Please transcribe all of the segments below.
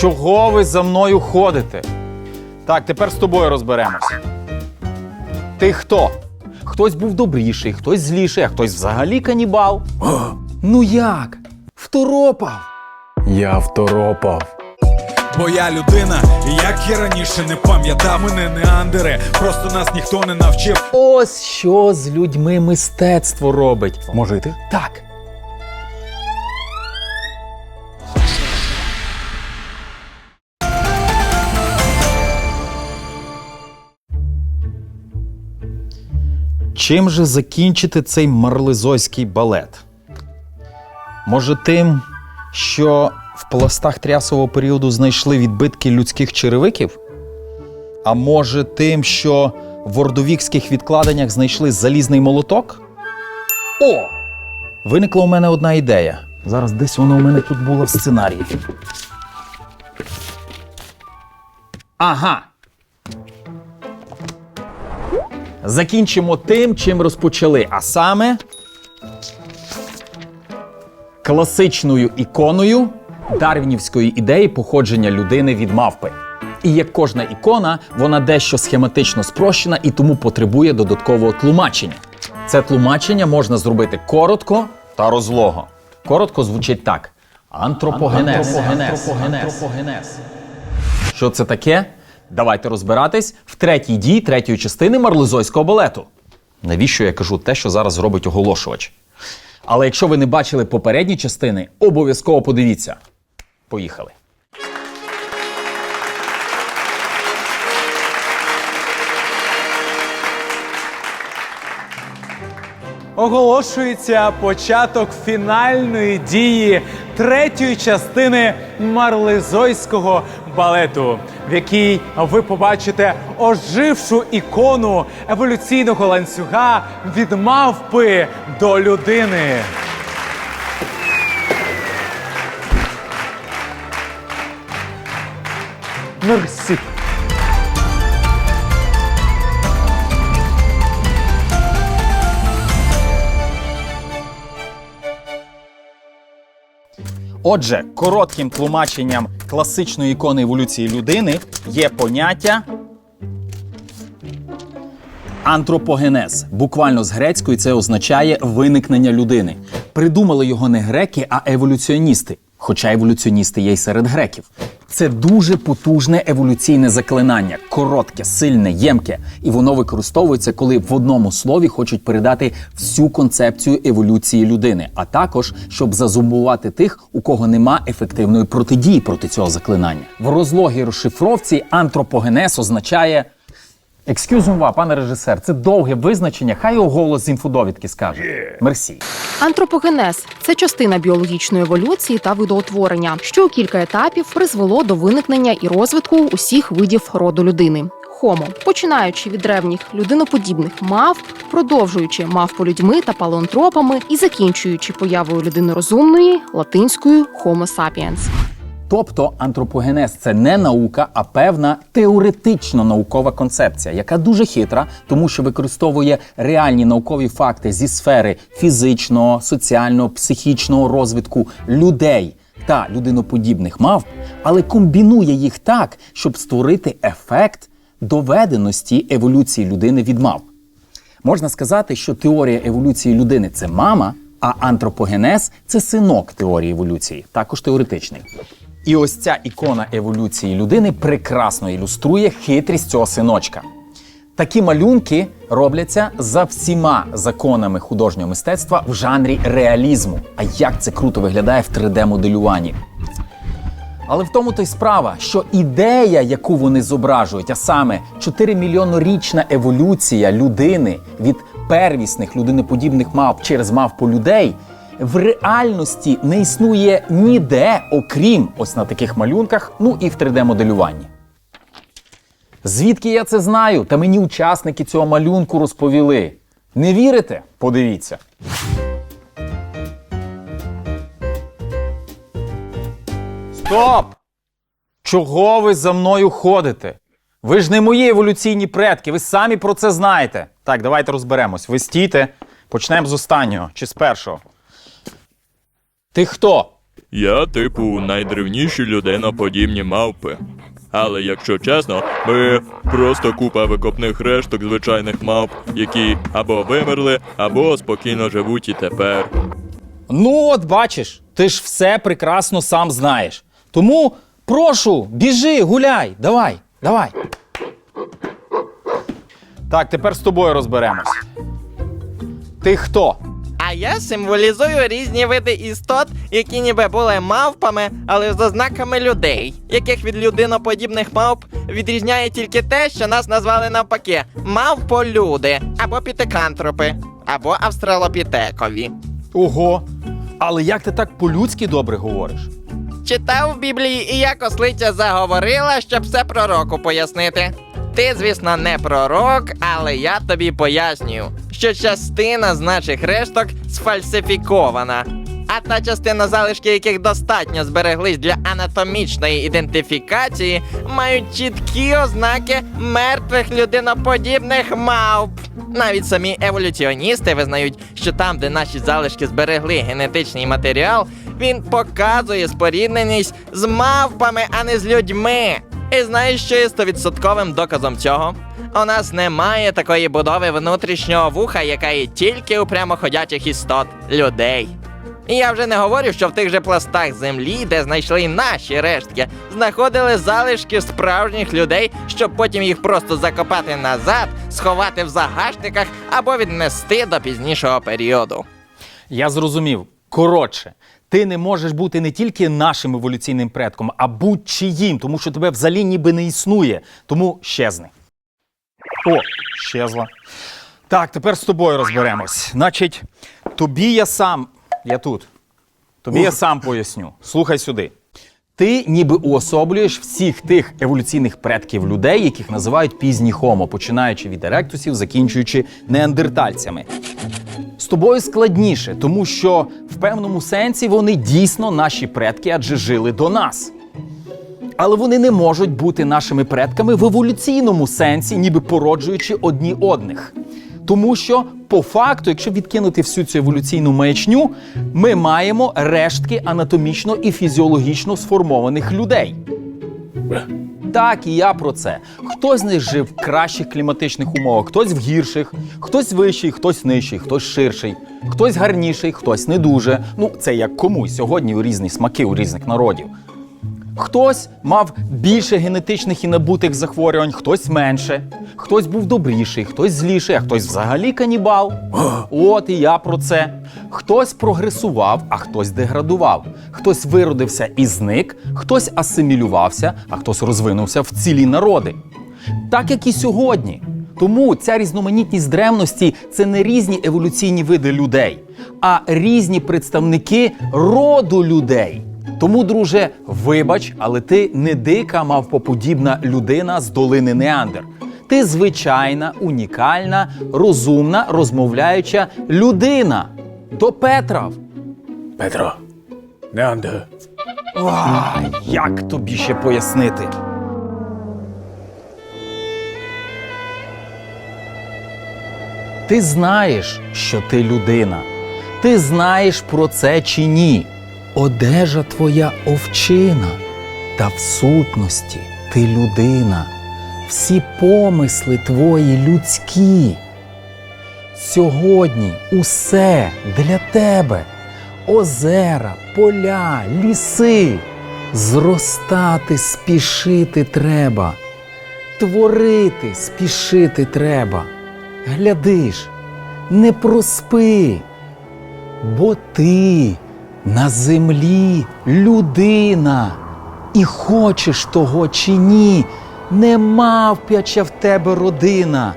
Чого ви за мною ходите? Так, тепер з тобою розберемось. Ти хто? Хтось був добріший, хтось зліший, а хтось взагалі канібал. ну як? Второпав. Я второпав. Бо я людина, і як і раніше не пам'ятав мене неандери, просто нас ніхто не навчив. Ось що з людьми мистецтво робить. Може йти? Так. Чим же закінчити цей марлезойський балет? Може, тим, що в пластах трясового періоду знайшли відбитки людських черевиків? А може, тим, що в ордовікських відкладеннях знайшли залізний молоток? О! Виникла у мене одна ідея. Зараз десь вона у мене тут була в сценарії. Ага. Закінчимо тим, чим розпочали, а саме класичною іконою дарвінівської ідеї походження людини від мавпи. І як кожна ікона, вона дещо схематично спрощена і тому потребує додаткового тлумачення. Це тлумачення можна зробити коротко та розлого. Коротко звучить так: антропогенез. Антропогенез. Що це таке? Давайте розбиратись в третій дії третьої частини марлезойського балету. Навіщо я кажу те, що зараз зробить оголошувач? Але якщо ви не бачили попередні частини, обов'язково подивіться. Поїхали. Оголошується початок фінальної дії третьої частини марлезойського балету, в якій ви побачите ожившу ікону еволюційного ланцюга від мавпи до людини. Мерсі. Отже, коротким тлумаченням класичної ікони еволюції людини є поняття антропогенез. Буквально з грецької це означає виникнення людини. Придумали його не греки, а еволюціоністи. Хоча еволюціоністи є й серед греків. Це дуже потужне еволюційне заклинання, коротке, сильне, ємке, і воно використовується, коли в одному слові хочуть передати всю концепцію еволюції людини, а також щоб зазумбувати тих, у кого нема ефективної протидії проти цього заклинання. В розлогій розшифровці антропогенез означає. Екскюзума, пане режисер, це довге визначення. Хай його голос з інфодовідки скаже. Мерсі. Антропогенез це частина біологічної еволюції та видоутворення, що у кілька етапів призвело до виникнення і розвитку усіх видів роду людини. Хомо, починаючи від древніх людиноподібних мав, продовжуючи мавполюдьми та палеонтропами і закінчуючи появою людини розумної латинською Homo sapiens. Тобто антропогенез це не наука, а певна теоретично наукова концепція, яка дуже хитра, тому що використовує реальні наукові факти зі сфери фізичного, соціального, психічного розвитку людей та людиноподібних мавп, але комбінує їх так, щоб створити ефект доведеності еволюції людини від мавп. Можна сказати, що теорія еволюції людини це мама, а антропогенез це синок теорії еволюції, також теоретичний. І ось ця ікона еволюції людини прекрасно ілюструє хитрість цього синочка. Такі малюнки робляться за всіма законами художнього мистецтва в жанрі реалізму. А як це круто виглядає в 3D-моделюванні. Але в тому то й справа, що ідея, яку вони зображують, а саме 4 мільйонорічна еволюція людини від первісних людиноподібних мавп через мавпу людей, в реальності не існує ніде, окрім ось на таких малюнках, ну і в 3D-моделюванні. Звідки я це знаю? Та мені учасники цього малюнку розповіли. Не вірите? Подивіться. Стоп! Чого ви за мною ходите? Ви ж не мої еволюційні предки, ви самі про це знаєте. Так, давайте розберемось. Ви стійте. Почнемо з останнього чи з першого. Ти хто? Я, типу, найдревніші людиноподібні мавпи. Але якщо чесно, ми просто купа викопних решток звичайних мавп, які або вимерли, або спокійно живуть і тепер. Ну, от бачиш, ти ж все прекрасно сам знаєш. Тому прошу, біжи, гуляй, давай, давай. Так, тепер з тобою розберемось. Ти хто? А я символізую різні види істот, які ніби були мавпами, але з ознаками людей, яких від людиноподібних мавп відрізняє тільки те, що нас назвали навпаки мавполюди, або пітекантропи, або австралопітекові. Ого. Але як ти так по-людськи добре говориш? Читав в Біблії, і як ослиця заговорила, щоб все пророку пояснити. Ти, звісно, не пророк, але я тобі пояснюю, що частина з наших решток сфальсифікована. А та частина залишки, яких достатньо збереглись для анатомічної ідентифікації, мають чіткі ознаки мертвих людиноподібних мавп. Навіть самі еволюціоністи визнають, що там, де наші залишки зберегли генетичний матеріал, він показує спорідненість з мавпами, а не з людьми. І знаєш, що є стовідсотковим доказом цього? У нас немає такої будови внутрішнього вуха, яка є тільки у прямоходячих істот людей. І я вже не говорю, що в тих же пластах землі, де знайшли наші рештки, знаходили залишки справжніх людей, щоб потім їх просто закопати назад, сховати в загашниках або віднести до пізнішого періоду. Я зрозумів. Коротше, ти не можеш бути не тільки нашим еволюційним предком, а будь-чиїм, тому що тебе взагалі ніби не існує. Тому щезни. О, щезла. Так, тепер з тобою розберемось. Значить, тобі я сам. Я тут. Тобі я сам поясню. Слухай сюди. Ти ніби уособлюєш всіх тих еволюційних предків людей, яких називають пізні хомо, починаючи від еректусів, закінчуючи неандертальцями. З тобою складніше, тому що в певному сенсі вони дійсно наші предки, адже жили до нас. Але вони не можуть бути нашими предками в еволюційному сенсі, ніби породжуючи одні одних. Тому що, по факту, якщо відкинути всю цю еволюційну маячню, ми маємо рештки анатомічно і фізіологічно сформованих людей. Так, і я про це. Хтось з них жив в кращих кліматичних умовах, хтось в гірших, хтось вищий, хтось нижчий, хтось ширший, хтось гарніший, хтось не дуже. Ну, це як комусь сьогодні у різні смаки у різних народів. Хтось мав більше генетичних і набутих захворювань, хтось менше, хтось був добріший, хтось зліший, а хтось взагалі канібал. От і я про це. Хтось прогресував, а хтось деградував. Хтось виродився і зник, хтось асимілювався, а хтось розвинувся в цілі народи. Так як і сьогодні. Тому ця різноманітність древності це не різні еволюційні види людей, а різні представники роду людей. Тому, друже, вибач, але ти не дика мавпоподібна людина з долини Неандер. Ти звичайна, унікальна, розумна, розмовляюча людина. До Петра. Петро. Неандер. Ой, як тобі ще пояснити? Ти знаєш, що ти людина. Ти знаєш про це чи ні. Одежа твоя овчина, та в сутності ти людина. Всі помисли твої людські. Сьогодні усе для тебе. Озера, поля, ліси. Зростати, спішити треба. Творити, спішити треба. Глядиш, не проспи, бо ти на землі людина, і хочеш того чи ні, не мавпяча в тебе родина.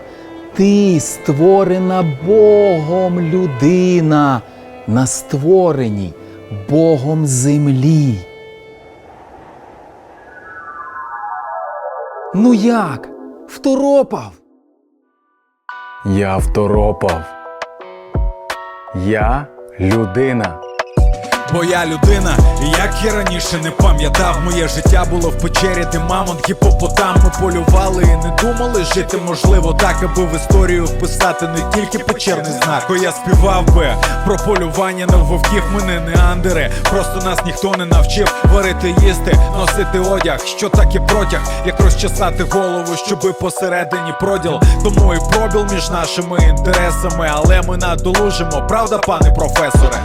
Ти створена Богом людина, на створеній Богом землі. Ну як? Второпав? Я второпав. Я людина. Бо я людина, і як і раніше не пам'ятав, моє життя було в печері, де мамонт гіпопотам Ми полювали і не думали жити можливо так, аби в історію вписати не тільки печерний знак. Бо я співав би про полювання на вовків, ми не неандери. Просто нас ніхто не навчив варити, їсти, носити одяг, що так і протяг, як розчесати голову, щоби посередині проділ. Тому і пробіл між нашими інтересами, але ми надолужимо, правда, пане професоре?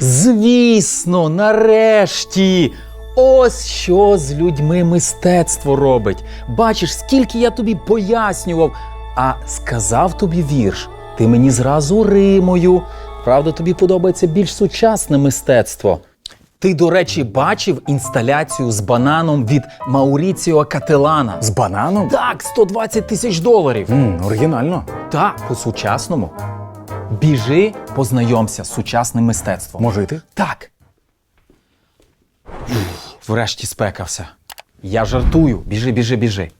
Звісно, нарешті. Ось що з людьми мистецтво робить. Бачиш, скільки я тобі пояснював, а сказав тобі вірш. Ти мені зразу римою. Правда, тобі подобається більш сучасне мистецтво. Ти, до речі, бачив інсталяцію з бананом від Мауріціо Кателана. З бананом? Так, 120 тисяч доларів. М, оригінально. Так, по-сучасному. Біжи, познайомся з сучасним мистецтвом. Може йти? Так. Врешті спекався. Я жартую. Біжи, біжи, біжи.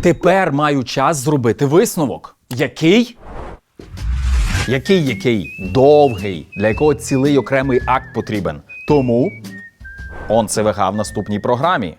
Тепер маю час зробити висновок. Який? Який який? Довгий, для якого цілий окремий акт потрібен. Тому он ЦВГ в наступній програмі.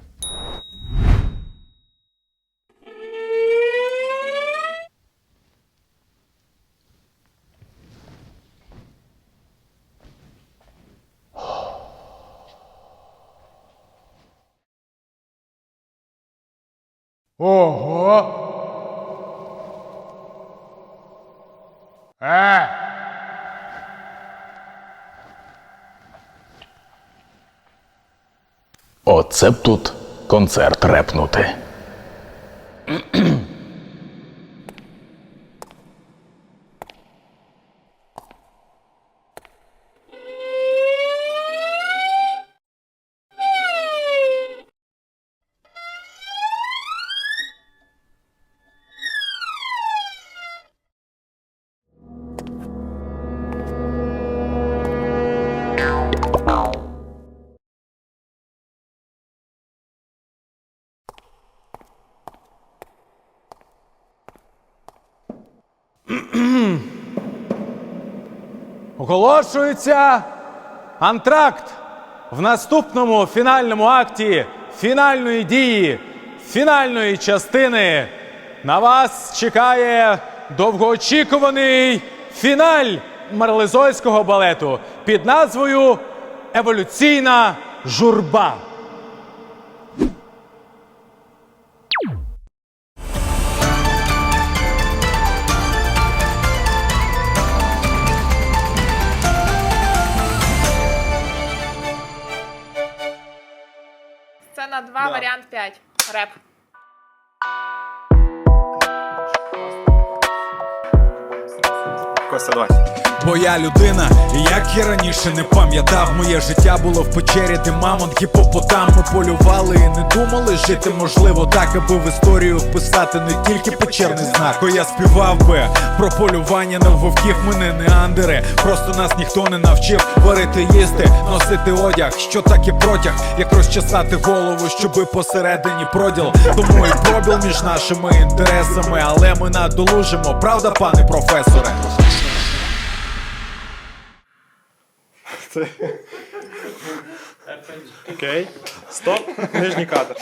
Е. Оце б тут концерт репнути. Оголошується антракт в наступному фінальному акті фінальної дії, фінальної частини. На вас чекає довгоочікуваний фіналь марлезойського балету під назвою Еволюційна журба. Сцена 2, варіант 5. Реп. Бо я людина, і як і раніше не пам'ятав, моє життя було в печері, де мамонт гіпопотам Ми полювали і не думали жити можливо так, аби в історію вписати не тільки печерний знак. Бо я співав би про полювання на вовків, ми не неандери. Просто нас ніхто не навчив варити, їсти, носити одяг, що так і протяг, як розчесати голову, щоби посередині проділ. Тому і пробіл між нашими інтересами, але ми надолужимо, правда, пане професоре? Окей. Стоп. Нижній кадр.